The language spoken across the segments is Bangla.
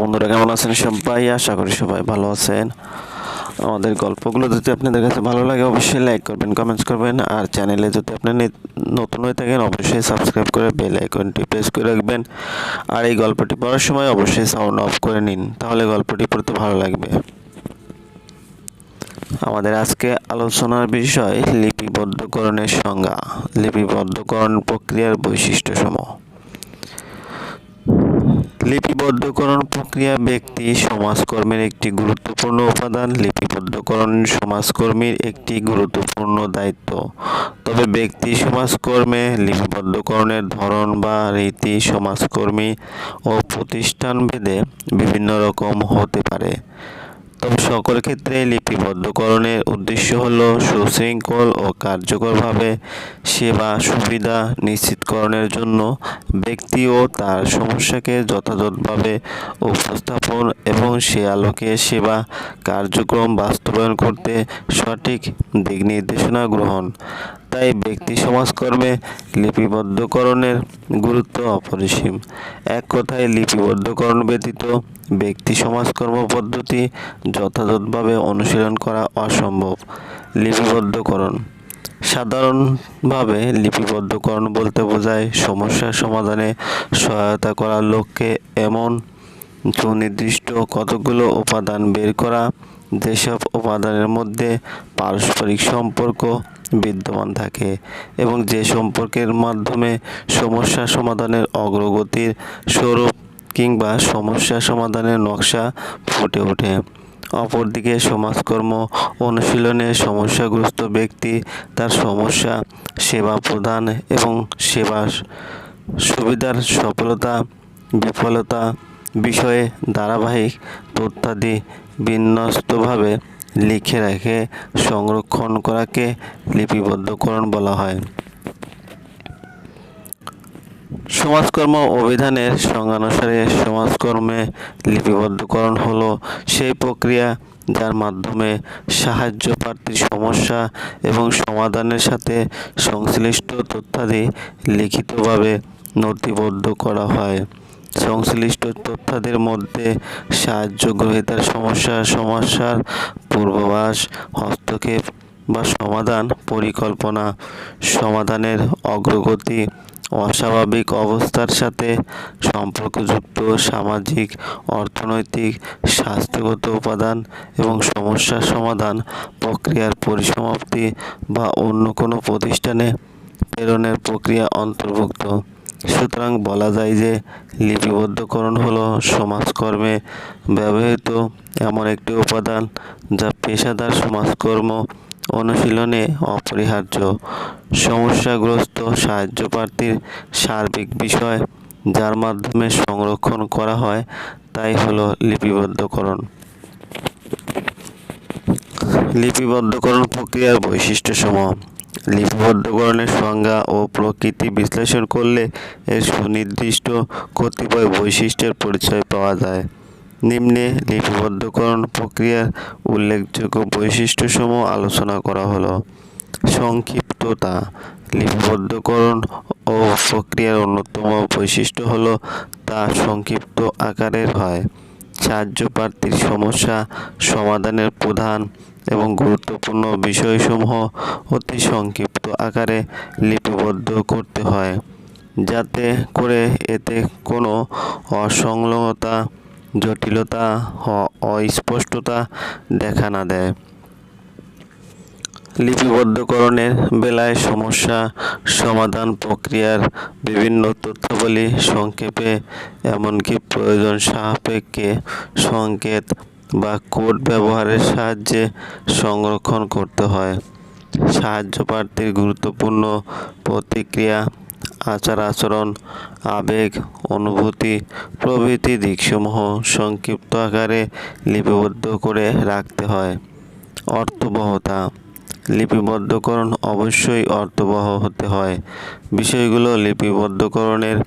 বন্ধুরা কেমন আছেন সবাই? আশা করি সবাই ভালো আছেন। আমাদের গল্পগুলো যদি আপনাদের কাছে ভালো লাগে, অবশ্যই লাইক করবেন কমেন্টস করবেন। আর চ্যানেলে যদি আপনি নতুন হয়ে থাকেন, অবশ্যই সাবস্ক্রাইব করে বেল আইকনটি প্রেস করে রাখবেন। আর এই গল্পটি পড়ার সময় অবশ্যই সাউন্ড অফ করে নিন, তাহলে গল্পটি পড়তে ভালো লাগবে। আমাদের আজকে আলোচনার বিষয় লিপিবদ্ধকরণের সংজ্ঞা। লিপিবদ্ধকরণ প্রক্রিয়ার বৈশিষ্ট্যসমূহ। লিপিবদ্ধকরণ প্রক্রিয়া ব্যক্তি সমাজকর্মের একটি গুরুত্বপূর্ণ উপাদান। লিপিবদ্ধকরণ সমাজকর্মীর একটি গুরুত্বপূর্ণ দায়িত্ব। তবে ব্যক্তি সমাজকর্মে লিপিবদ্ধকরণের ধরন বা রীতি সমাজকর্মী ও প্রতিষ্ঠান ভেদে বিভিন্ন রকম হতে পারে। তবে সকল ক্ষেত্রে লিপিবদ্ধকরণের উদ্দেশ্য হল সুশৃঙ্খল ও কার্যকরভাবে সেবা সুবিধা নিশ্চিতকরণের জন্য ব্যক্তি ও তার সমস্যাকে যথাযথভাবে উপস্থাপন এবং সে আলোকে সেবা কার্যক্রম বাস্তবায়ন করতে সঠিক দিক নির্দেশনা গ্রহণ। তাই ব্যক্তি সমাজকর্মে লিপিবদ্ধকরণের গুরুত্ব অপরিসীম। এক কথায় লিপিবদ্ধকরণ ব্যতীত ব্যক্তি সমাজকর্ম পদ্ধতি যথাযথভাবে অনুশীলন করা অসম্ভব। লিপিবদ্ধকরণ। সাধারণভাবে লিপিবদ্ধকরণ বলতে বোঝায় সমস্যা সমাধানে সহায়তা করার লক্ষ্যে এমন সুনির্দিষ্ট কতগুলো উপাদান বের করা, যেসব উপাদানের মধ্যে পারস্পরিক সম্পর্ক বিদ্যমান থাকে এবং যে সম্পর্কের মাধ্যমে সমস্যা সমাধানের অগ্রগতির স্বরূপ কিংবা সমস্যা সমাধানের নকশা ফুটে ওঠে। অপরদিকে সমাজকর্ম অনুশীলনে সমস্যাগ্রস্ত ব্যক্তি তার সমস্যা, সেবা প্রদান এবং সেবা সুবিধার সফলতা, বিফলতা বিষয়ে ধারাবাহিক তথ্যাদি বিন্যস্তভাবে লিখে রেখে সংরক্ষণ করাকে লিপিবদ্ধকরণ বলা হয়। সমাজকর্ম অভিধানের সংজ্ঞানুসারে সমাজকর্মে লিপিবদ্ধকরণ হলো সেই প্রক্রিয়া যার মাধ্যমে সাহায্য প্রার্থীর সমস্যা এবং সমাধানের সাথে সংশ্লিষ্ট তথ্যাদি লিখিতভাবে নথিবদ্ধ করা হয়। সংশ্লিষ্ট তথ্যাদির মধ্যে সাহায্য গ্রহীতার সমস্যা, সমস্যার পূর্বাভাস, হস্তক্ষেপ বা সমাধান পরিকল্পনা, সমাধানের অগ্রগতি, অস্বাভাবিক অবস্থার সাথে সম্পর্কযুক্ত, সামাজিক, অর্থনৈতিক, স্বাস্থ্যগত উপাদান এবং সমস্যা সমাধান, প্রক্রিয়ার পরিসমাপ্তি বা অন্য কোনো প্রতিষ্ঠানে প্রেরণের প্রক্রিয়া অন্তর্ভুক্ত। সুতরাং বলা যায় যে লিপিবদ্ধকরণ হলো সমাজকর্মে ব্যবহৃত এমন একটি উপাদান যা পেশাদার সমাজকর্ম অনুশীলনে অপরিহার্য। সমস্যাগ্রস্ত সাহায্য প্রার্থীর সার্বিক বিষয় যার মাধ্যমে সংরক্ষণ করা হয়, তাই হলো লিপিবদ্ধকরণ। লিপিবদ্ধকরণ প্রক্রিয়ার বৈশিষ্ট্যসমূহ। লিপিবদ্ধকরণের সংজ্ঞা ও প্রকৃতি বিশ্লেষণ করলে এর সুনির্দিষ্ট কতিপয় বৈশিষ্ট্যের পরিচয় পাওয়া যায়। নিম্নে লিপিবদ্ধকরণ প্রক্রিয়ার উল্লেখযোগ্য বৈশিষ্ট্যসমূহ আলোচনা করা হলো। সংক্ষিপ্ততা, লিপিবদ্ধকরণ ও প্রক্রিয়ার অন্যতম বৈশিষ্ট্য হলো তা সংক্ষিপ্ত আকারের হয়। সাহায্য প্রার্থীর সমস্যা সমাধানের প্রধান এবং গুরুত্বপূর্ণ বিষয়সমূহ অতি সংক্ষিপ্ত আকারে লিপিবদ্ধ করতে হয়, যাতে করে এতে কোনো অসংলগ্নতা, জটিলতা, অস্পষ্টতা দেখা না দেয়। লিপিবদ্ধকরণের বেলায় সমস্যা সমাধান প্রক্রিয়ার বিভিন্ন তথ্যাবলী সংক্ষেপে, এমনকি প্রয়োজন সাপেক্ষে সংকেত বা কোড ব্যবহারের সাহায্যে সংরক্ষণ করতে হয়। সাহায্য প্রার্থীর গুরুত্বপূর্ণ প্রতিক্রিয়া, আচার আচরণ, আবেগ, অনুভূতি, প্রভৃতি দিকসমূহ সংক্ষিপ্ত আকারে লিপিবদ্ধ করে রাখতে হয়। অর্থবহতা লিপিবদ্ধকরণ অবশ্যই অর্থবহ হতে হয়। বিষয়গুলো লিপিবদ্ধকরণের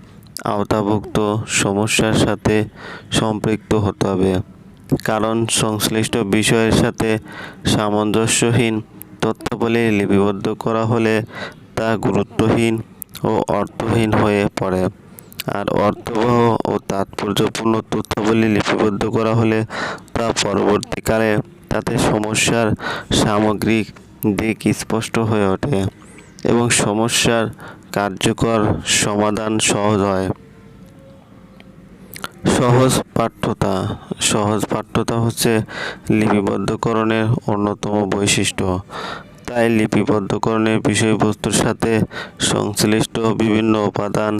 আওতাভুক্ত সমস্যার সাথে সম্পৃক্ত হতে হবে। কারণ সংশ্লিষ্ট বিষয়ের সাথে সামঞ্জস্যহীন তথ্যাবলী লিপিবদ্ধ করা হলে তা গুরুত্বহীন ও অর্থহীন হয়ে পড়ে। আর অর্থবহ ও তাৎপর্যপূর্ণ তথ্যাবলী লিপিবদ্ধ করা হলে তা পরবর্তীকালে তাতে সমস্যার সামগ্রিক দিক স্পষ্ট হয়ে ওঠে এবং সমস্যার কার্যকর সমাধান সহজ হয়। সহজ পাঠ্যতা। সহজ পাঠ্যতা হচ্ছে লিপিবদ্ধকরণের অন্যতম বৈশিষ্ট্য। তাই লিপিবদ্ধকরণের বিষয়বস্তুর সাথে সংশ্লিষ্ট বিভিন্ন উপাদান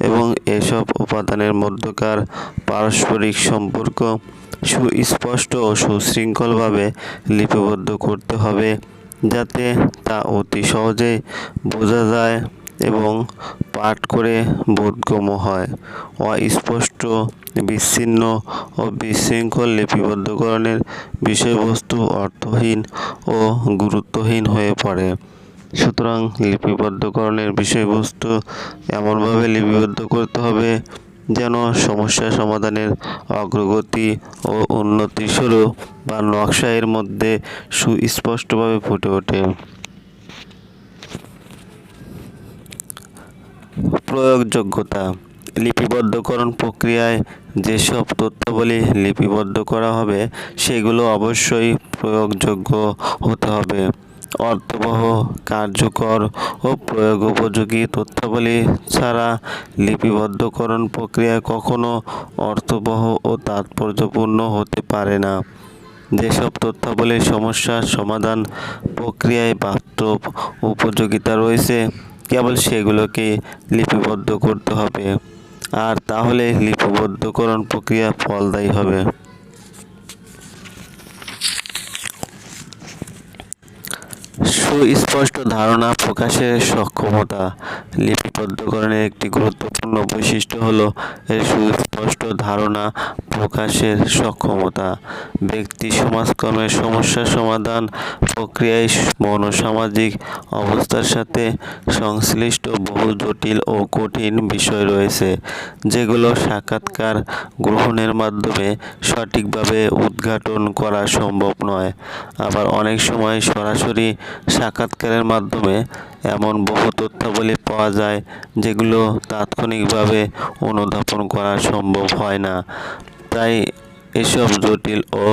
এবং এসব উপাদানের মধ্যকার পারস্পরিক সম্পর্ক সুস্পষ্ট ও সুশৃঙ্খলভাবে লিপিবদ্ধ করতে হবে। যাতে তা অতি সহজে বোঝা যায় এবং পাঠ করে বোধগম্য হয়। অস্পষ্ট, বিচ্ছিন্ন ও বিশৃঙ্খল লিপিবদ্ধকরণের বিষয়বস্তু অর্থহীন ও গুরুত্বহীন হয়ে পড়ে। সুতরাং লিপিবদ্ধকরণের বিষয়বস্তু এমনভাবে লিপিবদ্ধ করতে হবে যেন সমস্যা সমাধানের অগ্রগতি ও উন্নতি স্বরূপ বা নকশা এর মধ্যে সুস্পষ্টভাবে ফুটে ওঠে। প্রয়োগযোগ্যতা, লিপিবদ্ধকরণ প্রক্রিয়ায় যেসব তথ্যাবলী লিপিবদ্ধ করা হবে, সেগুলো অবশ্যই প্রয়োগযোগ্য হতে হবে। অর্থবহ, কার্যকর ও প্রয়োগ উপযোগী তথ্যাবলী ছাড়া লিপিবদ্ধকরণ প্রক্রিয়া কখনো অর্থবহ ও তাৎপর্যপূর্ণ হতে পারে না। যেসব তথ্যাবলীর সমস্যার সমাধান প্রক্রিয়ায় বাস্তব উপযোগিতা রয়েছে, কেবল সেগুলোকে লিপিবদ্ধ করতে হবে। আর তাহলে লিপিবদ্ধকরণ প্রক্রিয়া ফলদায়ী হবে। সুস্পষ্ট ধারণা প্রকাশের সক্ষমতা লিপিবদ্ধকরণের একটি গুরুত্বপূর্ণ বৈশিষ্ট্য হল এর সুস্পষ্ট ধারণা প্রকাশের সক্ষমতা। ব্যক্তি সমাজকর্মের সমস্যা সমাধান প্রক্রিয়ায় মনোসামাজিক অবস্থার সাথে সংশ্লিষ্ট বহু জটিল ও কঠিন বিষয় রয়েছে, যেগুলো সাক্ষাৎকার গ্রহণের মাধ্যমে সঠিকভাবে উদ্ঘাটন করা সম্ভব নয়। আবার অনেক সময় সরাসরি সাক্ষাৎকারের মাধ্যমে এমন বহু তথ্যাবলী পাওয়া যায় যেগুলো তাৎক্ষণিকভাবে অনুধাবন করা সম্ভব হয় না। তাই এসব জটিল ও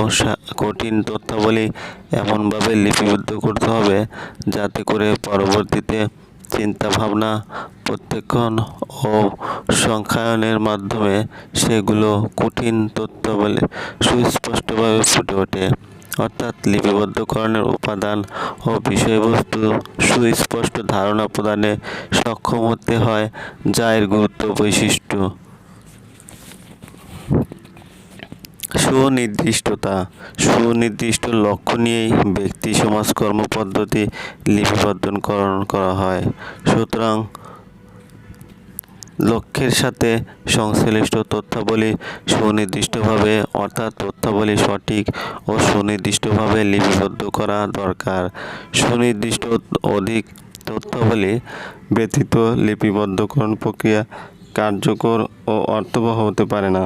কঠিন তথ্যাবলী এমনভাবে লিপিবদ্ধ করতে হবে যাতে করে পরবর্তীতে চিন্তাভাবনা প্রত্যক্ষণ ও সংখ্যায়নের মাধ্যমে সেগুলো কঠিন তথ্যাবলী সুস্পষ্টভাবে ফুটে ওঠে। অর্থাৎ লিপিবদ্ধকরণের উপাদান ও বিষয়বস্তু সুস্পষ্ট ধারণা প্রদানে সক্ষম হতে হয়, যা এর গুরুত্ব বৈশিষ্ট্য। সুনির্দিষ্টতা। সুনির্দিষ্ট লক্ষ্য নিয়েই ব্যক্তি সমাজ কর্মপদ্ধতি লিপিবদ্ধকরণ করা হয়। সুতরাং লক্ষ্যের সাথে সংশ্লিষ্ট তথ্যাবলী সুনির্দিষ্টভাবে, অর্থাৎ তথ্যাবলী সঠিক ও সুনির্দিষ্টভাবে লিপিবদ্ধ করা দরকার। সুনির্দিষ্ট অধিক তথ্যাবলী ব্যতীত লিপিবদ্ধকরণ প্রক্রিয়া কার্যকর ও অর্থবহ হতে পারে না।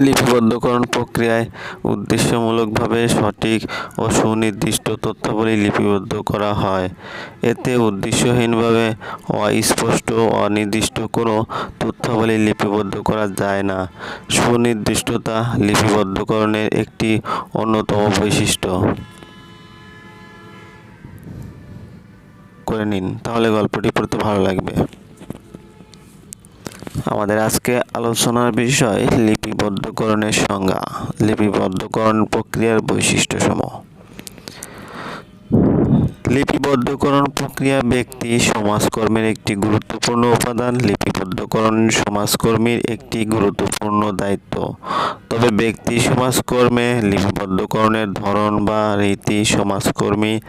লিপিবদ্ধকরণ প্রক্রিয়ায় উদ্দেশ্যমূলকভাবে সঠিক ও সুনির্দিষ্ট তথ্যাবলী লিপিবদ্ধ করা হয়। এতে উদ্দেশ্যহীনভাবে অস্পষ্ট অনির্দিষ্ট কোনো তথ্যাবলী লিপিবদ্ধ করা যায় না। সুনির্দিষ্টতা লিপিবদ্ধকরণের একটি অন্যতম বৈশিষ্ট্য। করে নিন, তাহলে গল্পটি পড়তে ভালো লাগবে। আমাদের আজকে আলোচনার বিষয় লিপিবদ্ধকরণের সংজ্ঞা, লিপিবদ্ধকরণ প্রক্রিয়ার বৈশিষ্ট্যসমূহ। লিপিবদ্ধকরণ প্রক্রিয়া ব্যক্তি, সমাজকর্মের একটি গুরুত্বপূর্ণ উপাদান। লিপিবদ্ধকরণ সমাজকর্মীর একটি গুরুত্বপূর্ণ দায়িত্ব। তবে ব্যক্তি, সমাজকর্মে লিপিবদ্ধকরণের ধরন বা রীতি সমাজকর্মী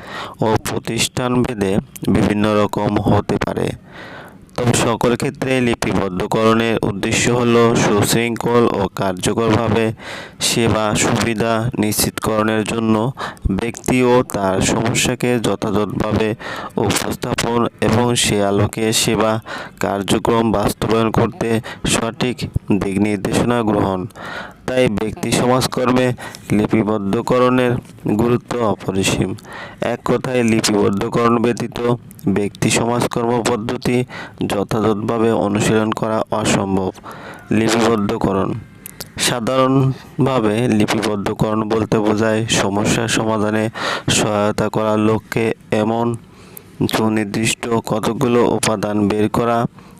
ও প্রতিষ্ঠান ভেদে বিভিন্ন রকম হতে পারে। তবে সকল ক্ষেত্রে লিপিবদ্ধকরণের উদ্দেশ্য হল সুশৃঙ্খল ও কার্যকরভাবে সেবা সুবিধা নিশ্চিতকরণের জন্য ব্যক্তি ও তার সমস্যাকে যথাযথভাবে উপস্থাপন এবং সে আলোকে সেবা কার্যক্রম বাস্তবায়ন করতে সঠিক দিক নির্দেশনা গ্রহণ। তাই ব্যক্তি সমাজকর্মে লিপিবদ্ধকরণের গুরুত্ব অপরিসীম। এক কথায় লিপিবদ্ধকরণ ব্যতীত ব্যক্তি সমাজকর্ম পদ্ধতি যথাযথভাবে অনুশীলন করা অসম্ভব। লিপিবদ্ধকরণ। সাধারণভাবে লিপিবদ্ধকরণ বলতে বোঝায় সমস্যা সমাধানে সহায়তা করার লক্ষ্যে এমন সুনির্দিষ্ট কতগুলো উপাদান বের করা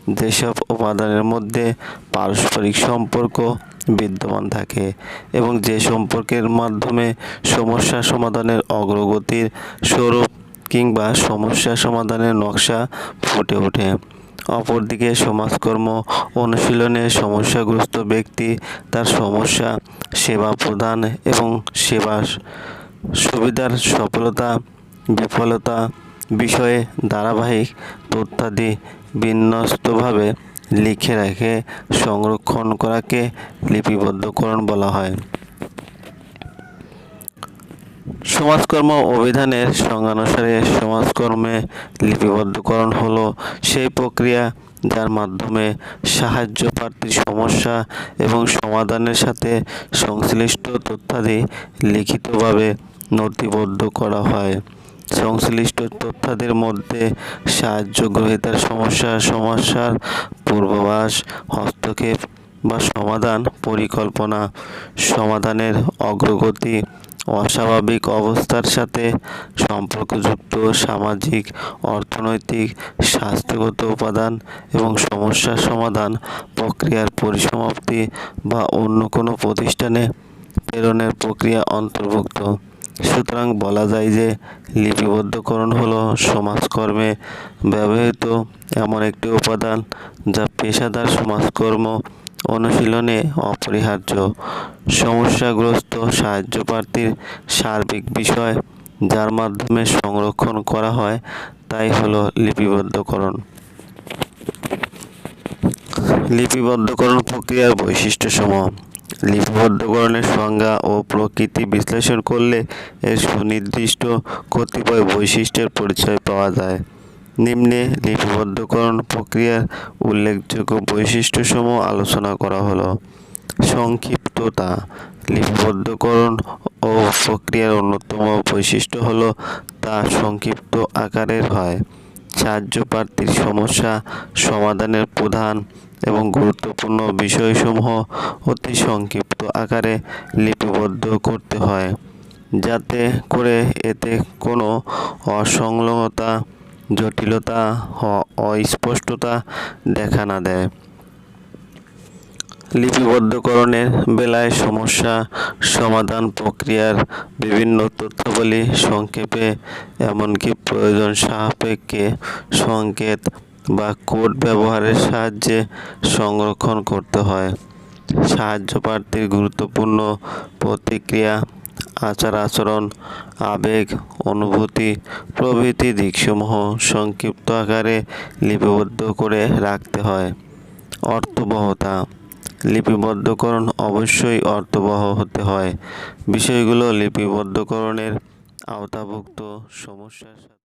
যেসব উপাদানের মধ্যে পারস্পরিক সম্পর্ক বিদ্যমান থাকে এবং যে সম্পর্কের মাধ্যমে সমস্যা সমাধানের অগ্রগতির স্বরূপ কিংবা সমস্যা সমাধানের নকশা ফুটে ওঠে। অপরদিকে সমাজকর্ম অনুশীলনে সমস্যাগ্রস্ত ব্যক্তি তার সমস্যা, সেবা প্রদান এবং সেবা সুবিধার সফলতা, বিফলতা বিষয়ে ধারাবাহিক তথ্যাদি বিন্যস্তভাবে লিখে রেখে সংরক্ষণ করাকে লিপিবদ্ধকরণ বলা হয়। সমাজকর্ম অভিধানের সংজ্ঞানুসারে সমাজকর্মে লিপিবদ্ধকরণ হলো সেই প্রক্রিয়া যার মাধ্যমে সাহায্য প্রার্থীর সমস্যা এবং সমাধানের সাথে সংশ্লিষ্ট তথ্যাদি লিখিতভাবে নথিবদ্ধ করা হয়। সংশ্লিষ্ট তথ্যাদির মধ্যে সাহায্য গ্রহীতার সমস্যা, সমস্যার পূর্বাভাস, হস্তক্ষেপ বা সমাধান পরিকল্পনা, সমাধানের অগ্রগতি, অস্বাভাবিক অবস্থার সাথে সম্পর্কযুক্ত, সামাজিক, অর্থনৈতিক, স্বাস্থ্যগত উপাদান এবং সমস্যা সমাধান প্রক্রিয়ার পরিসমাপ্তি বা অন্য কোনো প্রতিষ্ঠানে প্রেরণের প্রক্রিয়া অন্তর্ভুক্ত। সুতরাং বলা যায় যে লিপিবদ্ধকরণ হলো সমাজকর্মে ব্যবহৃত এমন একটি উপাদান যা পেশাদার সমাজকর্ম অনুশীলনে অপরিহার্য। সমস্যাগ্রস্ত সাহায্য প্রার্থীর সার্বিক বিষয় যার মাধ্যমে সংরক্ষণ করা হয়, তাই হলো লিপিবদ্ধকরণ। লিপিবদ্ধকরণ প্রক্রিয়ার বৈশিষ্ট্যসমূহ। লিপিবদ্ধকরণের সংজ্ঞা ও প্রকৃতি বিশ্লেষণ করলে এর সুনির্দিষ্ট কতিপয় বৈশিষ্ট্যের পরিচয় পাওয়া যায়। নিম্নে লিপিবদ্ধকরণ প্রক্রিয়ার উল্লেখযোগ্য বৈশিষ্ট্যসমূহ আলোচনা করা হলো। সংক্ষিপ্ততা। লিপিবদ্ধকরণ ও প্রক্রিয়ার অন্যতম বৈশিষ্ট্য হলো তা সংক্ষিপ্ত আকারের হয়। সাহায্য প্রার্থীর সমস্যা সমাধানের প্রধান এবং গুরুত্বপূর্ণ বিষয়সমূহ অতি সংক্ষিপ্ত আকারে লিপিবদ্ধ করতে হয়, যাতে করে এতে কোনো অসংলগ্নতা, জটিলতা অস্পষ্টতা দেখা না দেয়। লিপিবদ্ধকরণের বেলায় সমস্যা সমাধান প্রক্রিয়ার বিভিন্ন তথ্যাবলী সংক্ষেপে, এমনকি প্রয়োজন সাপেক্ষে সংকেত বা কোড ব্যবহারের সাহায্যে সংরক্ষণ করতে হয়। সাহায্য প্রার্থীর গুরুত্বপূর্ণ প্রতিক্রিয়া, আচার আচরণ, আবেগ, অনুভূতি, প্রভৃতি দিকসমূহ সংক্ষিপ্ত আকারে লিপিবদ্ধ করে রাখতে হয়। অর্থবহতা, লিপিবদ্ধকরণ অবশ্যই অর্থবহ হতে হয়। বিষয়গুলো লিপিবদ্ধকরণের আওতাভুক্ত সমস্যার